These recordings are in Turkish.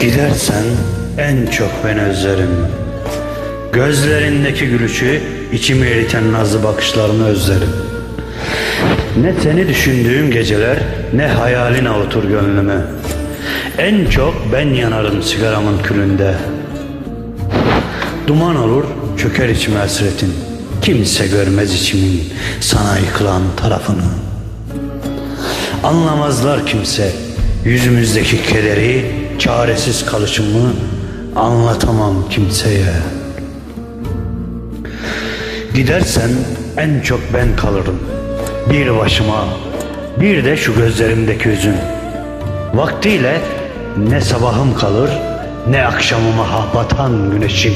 Gidersen en çok ben özlerim. Gözlerindeki gülüşü içimi eriten nazlı bakışlarını özlerim. Ne seni düşündüğüm geceler ne hayalin avutur gönlümü. En çok ben yanarım sigaramın külünde. Duman olur çöker içime hasretin. Kimse görmez içimin sana yıkılan tarafını. Anlamazlar kimse yüzümüzdeki kederi, çaresiz kalışımı anlatamam kimseye. Gidersen en çok ben kalırım. Bir başıma, bir de şu gözlerimdeki hüzün. Vaktiyle ne sabahım kalır, ne akşamıma hapatan güneşim.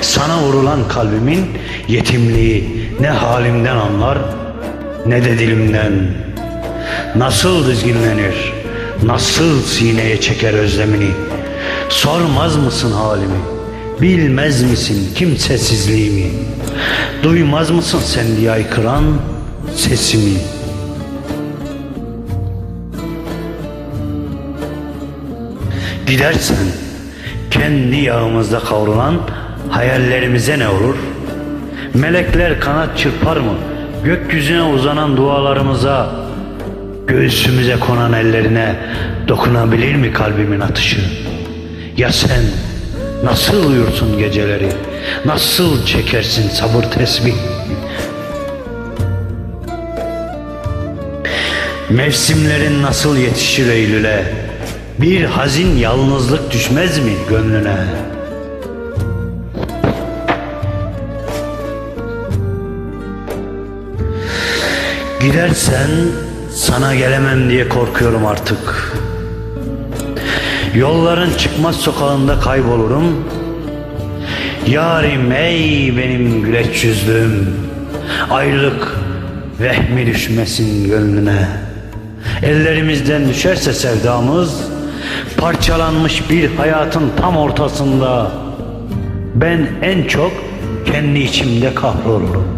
Sana vurulan kalbimin yetimliği ne halimden anlar, ne de dilimden. Nasıl dizginlenir, nasıl sineye çeker özlemini. Sormaz mısın halimi, bilmez misin kimsesizliğimi. Duymaz mısın sen diye aykıran sesimi. Gidersen kendi yağımızda kavrulan hayallerimize ne olur? Melekler kanat çırpar mı? Gökyüzüne uzanan dualarımıza, göğsümüze konan ellerine dokunabilir mi kalbimin atışı? Ya sen nasıl uyursun geceleri? Nasıl çekersin sabır tesbih? Mevsimlerin nasıl yetişir Eylül'e? Bir hazin yalnızlık düşmez mi gönlüne? Gidersen sana gelemem diye korkuyorum artık. Yolların çıkmaz sokağında kaybolurum. Yarim ey benim güleç yüzlüm. Ayrılık vehmi düşmesin gönlüne. Ellerimizden düşerse sevdamız parçalanmış bir hayatın tam ortasında ben en çok kendi içimde kahrolurum.